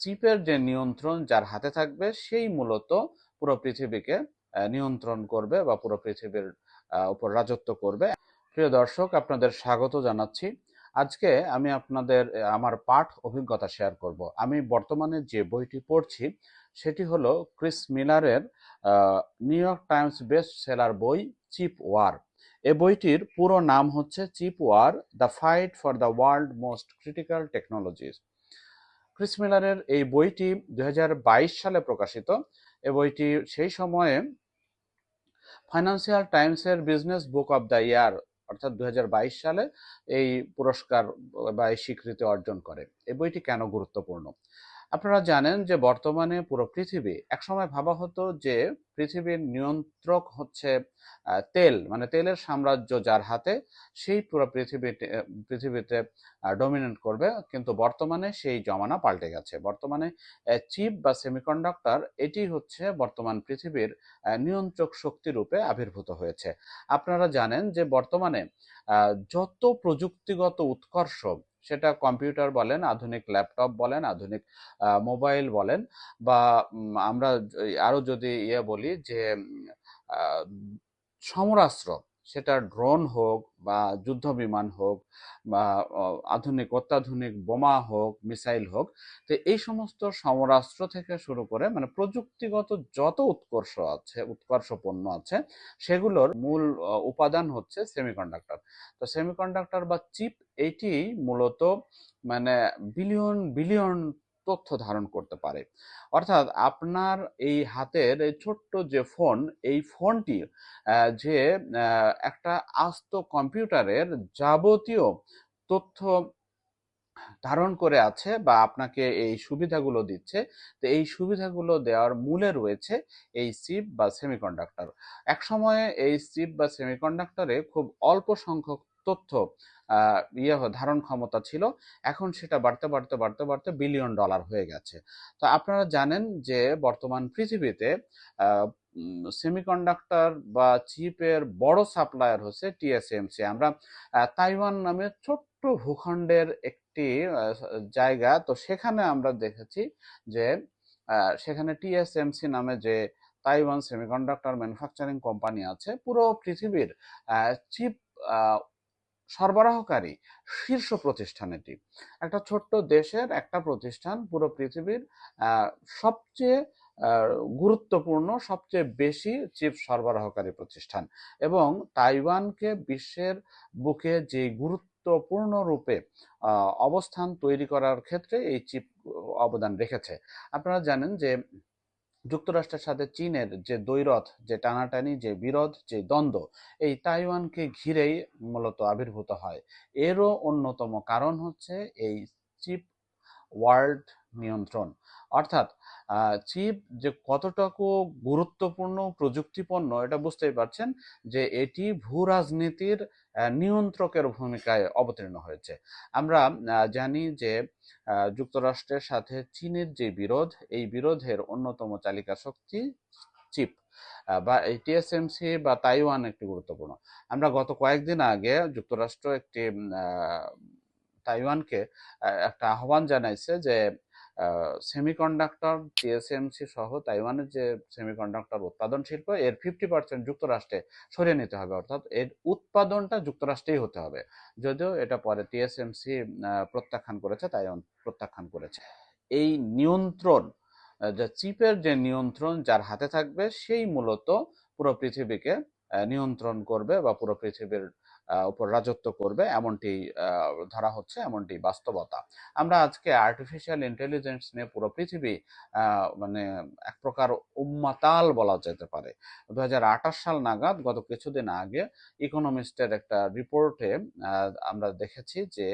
চিপের যে নিয়ন্ত্রণ যার হাতে থাকবে, সেই মূলত পুরো পৃথিবীকে নিয়ন্ত্রণ করবে বা পুরো পৃথিবীর উপর রাজত্ব করবে। প্রিয় দর্শক, আপনাদের স্বাগত জানাচ্ছি। আজকে আমি আপনাদের আমার পাঠ অভিজ্ঞতা শেয়ার করব। আমি বর্তমানে যে বইটি পড়ছি, সেটি হলো Chris মিলারের New York Times best seller বই চিপ ওয়ার। এ বইটির পুরো নাম হচ্ছে Chip War, the fight for the world most critical technologies. Chris মিলারের এই বইটি দুই হাজার বাইশ সালে প্রকাশিত। এ বইটি সেই সময়ে ফাইন্যান্সিয়াল টাইমসের business book of the year অর্থাৎ দুই হাজার বাইশ সালে এই পুরস্কার বা এই স্বীকৃতি অর্জন করে। এই বইটি কেন গুরুত্বপূর্ণ? আপনারা জানেন যে বর্তমানে পুরো পৃথিবী, একসময় ভাবা হতো যে পৃথিবীর নিয়ন্ত্রক হচ্ছে তেল মানে তেলের সাম্রাজ্য যার হাতে সেই পুরো পৃথিবীতে পৃথিবীতে ডমিনেট করবে। কিন্তু বর্তমানে সেই জমানা পাল্টে গেছে। বর্তমানে চিপ বা সেমিকন্ডাক্টর এটি হচ্ছে বর্তমান পৃথিবীর নিয়ন্ত্রক শক্তি রূপে আবির্ভূত হয়েছে। আপনারা জানেন যে বর্তমানে যত প্রযুক্তিগত উৎকর্ষ সেটা কম্পিউটার বলেন, আধুনিক ল্যাপটপ বলেন, আধুনিক মোবাইল বলেন বা আমরা আরও যদি ইয়ে বলি যে সমরাস্ত্র সেটা ড্রোন হোক বা যুদ্ধ বিমান হোক বা আধুনিক, অত্যাধুনিক বোমা হোক, মিসাইল হোক, তো এই সমস্ত সমরাস্ত্র থেকে শুরু করে মানে প্রযুক্তিগত যত উৎকর্ষ আছে উৎকর্ষ পণ্য আছে, সেগুলোর মূল উপাদান হচ্ছে সেমিকন্ডাক্টর। তো সেমিকন্ডাক্টর বা চিপ, এটি মূলত মানে বিলিয়ন বিলিয়ন তথ্য ধারণ করতে পারে। অর্থাৎ আপনার এই হাতের ছোট্ট যে ফোন, এই ফোনটি যে একটা আস্ত কম্পিউটারের যাবতীয় তথ্য ধারণ করে আছে বা আপনাকে এই সুবিধাগুলো দিচ্ছে, তো এই সুবিধাগুলো দেওয়ার মূলে রয়েছে এই চিপ বা সেমিকন্ডাক্টর। এক সময়ে এই চিপ বা সেমিকন্ডাক্টরে খুব অল্প সংখ্যক তথ্য ইয়ে ধারণ ক্ষমতা ছিল। এখন সেটা বাড়তে বাড়তে বাড়তে বাড়তে বিলিয়ন ডলার হয়ে গেছে। তো আপনারা জানেন যে বর্তমান পৃথিবীতে সেমিকন্ডাক্টর বা চিপের বড় সাপ্লায়ার হচ্ছে টিএসএমসি আমরা তাইওয়ান নামে ছোট্ট ভূখণ্ডের একটি জায়গা। তো সেখানে আমরা দেখেছি যে সেখানে টিএসএমসি নামে যে তাইওয়ান সেমিকন্ডাক্টর ম্যানুফ্যাকচারিং কোম্পানি আছে, পুরো পৃথিবীর চিপ সরবরাহকারী শীর্ষ প্রতিষ্ঠান এটি একটা ছোট্ট দেশের একটা প্রতিষ্ঠান পুরো পৃথিবীর সবচেয়ে গুরুত্বপূর্ণ, সবচেয়ে বেশি চিপ সরবরাহকারী প্রতিষ্ঠান এবং তাইওয়ানকে বিশ্বের বুকে যে গুরুত্বপূর্ণ রূপে অবস্থান তৈরি করার ক্ষেত্রে এই চিপ অবদান রেখেছে। আপনারা জানেন যে যুক্তরাষ্ট্রের সাথে চীনের যে দ্বৈরথ, যে টানাটানি, যে বিরোধ, যে দ্বন্দ্ব, এই তাইওয়ানকে ঘিরেই মূলত আবির্ভূত হয়। এরও অন্যতম কারণ হচ্ছে এই চিপ ওয়ার্ল্ড নিয়ন্ত্রণ। অর্থাৎ চিপ যে কতটুকু গুরুত্বপূর্ণ প্রযুক্তিপণ্য, এটা বুঝতেই পারছেন যে এটি ভূ রাজনীতির নিয়ন্ত্রকের ভূমিকায় অবতীর্ণ হয়েছে। আমরা জানি যে যুক্তরাষ্ট্রের সাথে চীনের যে বিরোধ, এই বিরোধের অন্যতম চালিকা শক্তি চিপ বা টিএসএমসি বা তাইওয়ান একটি গুরুত্বপূর্ণ। আমরা গত কয়েকদিন আগে যুক্তরাষ্ট্র একটি তাইওয়ানকে একটা আহ্বান জানাইছে যে সেমিকন্ডাক্টর টিএসএমসি সহ তাইওয়ানের যে সেমিকন্ডাক্টর উৎপাদন শিল্প, এর ফিফটি পার্সেন্ট যুক্তরাষ্ট্রে সরিয়ে নিতে হবে। অর্থাৎ এর উৎপাদনটা যুক্তরাষ্ট্রেই হতে হবে। যদিও এটা পরে টিএসএমসি প্রত্যাখ্যান করেছে, তাইওয়ান প্রত্যাখ্যান করেছে। এই নিয়ন্ত্রণ যে চিপের যে নিয়ন্ত্রণ যার হাতে থাকবে, সেই মূলত পুরো পৃথিবীকে নিয়ন্ত্রণ করবে বা পুরো পৃথিবীর উপর রাজত্ব করবে, এমনটি ধরা হচ্ছে, এমনটি বাস্তবতা। আমরা আজকে আর্টিফিশিয়াল ইন্টেলিজেন্স নিয়ে পুরো পৃথিবী মানে এক প্রকার উম্মাতাল বলা যেতে পারে। দু হাজার আঠাশ সাল নাগাদ, গত কিছুদিন আগে ইকোনমিস্টের একটা রিপোর্টে আমরা দেখেছি যে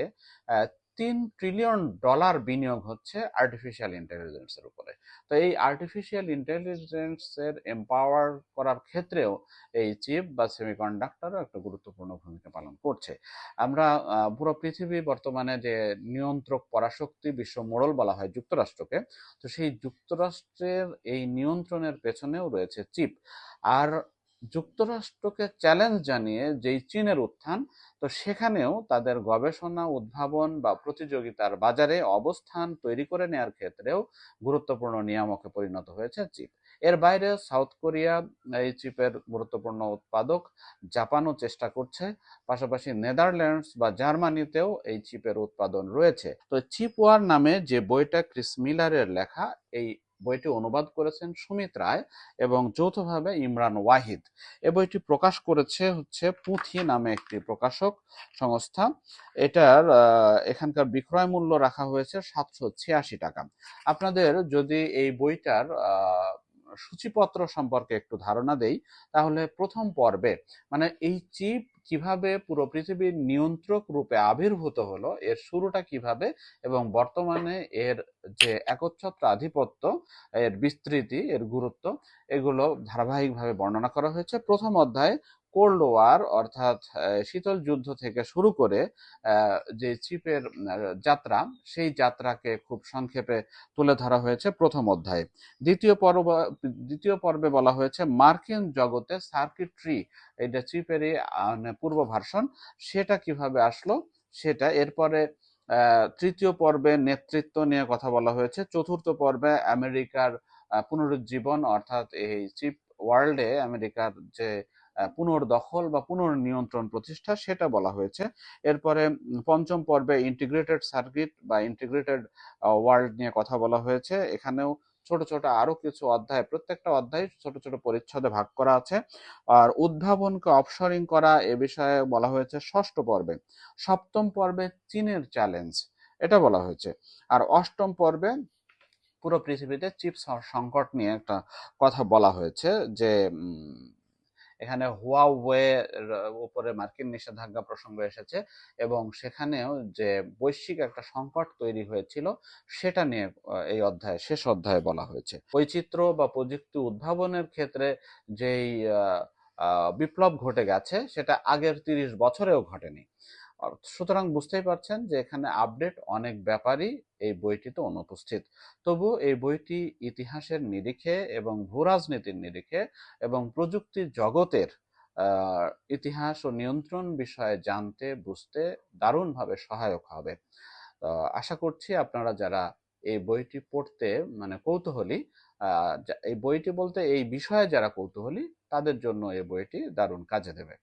তিন ট্রিলিয়ন ডলার বিনিয়োগ হচ্ছে আর্টিফিশিয়াল ইন্টেলিজেন্সের উপরে। তো এই আর্টিফিশিয়াল ইন্টেলিজেন্সের এম্পাওয়ার করার ক্ষেত্রেও এই চিপ বা সেমিকন্ডাক্টরও একটা গুরুত্বপূর্ণ ভূমিকা পালন করছে। আমরা পুরো পৃথিবী বর্তমানে যে নিয়ন্ত্রক পরাশক্তি বিশ্ব মোড়ল বলা হয় যুক্তরাষ্ট্রকে, তো সেই যুক্তরাষ্ট্রের এই নিয়ন্ত্রণের পেছনেও রয়েছে চিপ আর যুক্তরাষ্ট্রকে চ্যালেঞ্জ জানিয়ে যেই চীনের উত্থান, তো সেখানেও তাদের গবেষণা, উদ্ভাবন বা প্রতিযোগিতার বাজারে অবস্থান তৈরি করে নেওয়ার ক্ষেত্রেও গুরুত্বপূর্ণ নিয়ামকে পরিণত হয়েছে চিপ। এর বাইরে সাউথ কোরিয়া এই চিপের গুরুত্বপূর্ণ উৎপাদক জাপানও চেষ্টা করছে, পাশাপাশি নেদারল্যান্ডস বা জার্মানিতেও এই চিপের উৎপাদন রয়েছে। তো চিপ ওয়ার নামে যে বইটা ক্রিস মিলারের লেখা, এই বইটি অনুবাদ করেছেন সুমিত রায় এবং যৌথভাবে ইমরান ওয়াহিদ। এ বইটি প্রকাশ করেছে হচ্ছে পুঁথি নামে একটি প্রকাশক সংস্থা। এটার এখানকার বিক্রয় মূল্য রাখা হয়েছে সাতশো ছিয়াশি টাকা। আপনাদের যদি এই বইটার সূচিপত্র সম্পর্কে একটু ধারণা দেই, তাহলে প্রথম পর্বে মানে এই চিপ কীভাবে পুরো পৃথিবীর নিয়ন্ত্রক রূপে আবির্ভূত হলো, এর শুরুটা কীভাবে এবং বর্তমানে এর যে একচ্ছত্র আধিপত্য, এর বিস্তৃতি, এর গুরুত্ব, এগুলো ধারাবাহিকভাবে বর্ণনা করা হয়েছে। প্রথম অধ্যায়ে, কোল্ড ওয়ার, অর্থাৎ শীতল যুদ্ধ থেকে শুরু করে যে চিপের যাত্রা, সেই যাত্রাকে খুব সংক্ষেপে তুলে ধরা হয়েছে প্রথম অধ্যায়ে। দ্বিতীয় পর্ব, দ্বিতীয় পর্বে বলা হয়েছে, মার্কিন জগতে সার্কিট্রি এটা চিপেরই মানে পূর্ব ভার্সন, সেটা কীভাবে আসলো? সেটা এরপরে তৃতীয় পর্বে নেতৃত্ব নিয়ে কথা বলা হয়েছে। চতুর্থ পর্বে আমেরিকার পুনরুজ্জীবন, অর্থাৎ এই চিপ ওয়ার্ল্ডে আমেরিকার যে পুনর্দখল বা পুনর্নিয়ন্ত্রণ প্রতিষ্ঠা, সেটা বলা হয়েছে। এরপরে পঞ্চম পর্বে ইন্টিগ্রেটেড সার্কিট বা ইন্টিগ্রেটেড ওয়ার্ল্ড নিয়ে কথা বলা হয়েছে। এখানেও ছোট ছোট আরও কিছু অধ্যায়, প্রত্যেকটা অধ্যায় ছোট ছোট পরিচ্ছদে ভাগ করা আছে। আর উদ্ভাবনকে অপসরিং করা এ বিষয়ে বলা হয়েছে ষষ্ঠ পর্বে। সপ্তম পর্বে চীনের চ্যালেঞ্জ এটা বলা হয়েছে। আর অষ্টম পর্বে পুরো পৃথিবীতে চিপস সংকট নিয়ে একটা কথা বলা হয়েছে যে এখানে হুয়াওয়ে উপরে মার্কিন নিষেধাজ্ঞা প্রসঙ্গ এসেছে এবং সেখানেও যে বৈশ্বিক একটা সংকট তৈরি হয়েছিল, সেটা নিয়ে এই অধ্যায়, শেষ অধ্যায়ে বলা হয়েছে। বৈচিত্র্য বা প্রযুক্তি উদ্ভাবনের ক্ষেত্রে যেই বিপ্লব ঘটে গেছে, সেটা আগের তিরিশ বছরেও ঘটেনি। সুতরাং বুঝতেই পারছেন যে এখানে আপডেট অনেক ব্যাপারই এই বইটিতে অনুপস্থিত। তবু এই বইটি ইতিহাসের নিরিখে এবং ভূরাজনীতির নিরিখে এবং প্রযুক্তি জগতের ইতিহাস ও নিয়ন্ত্রণ বিষয়ে জানতে, বুঝতে দারুণভাবে সহায়ক হবে। আশা করছি আপনারা যারা এই বইটি পড়তে মানে কৌতূহলী এই বইটি বলতে এই বিষয়ে যারা কৌতূহলী, তাদের জন্য এই বইটি দারুণ কাজে দেবে।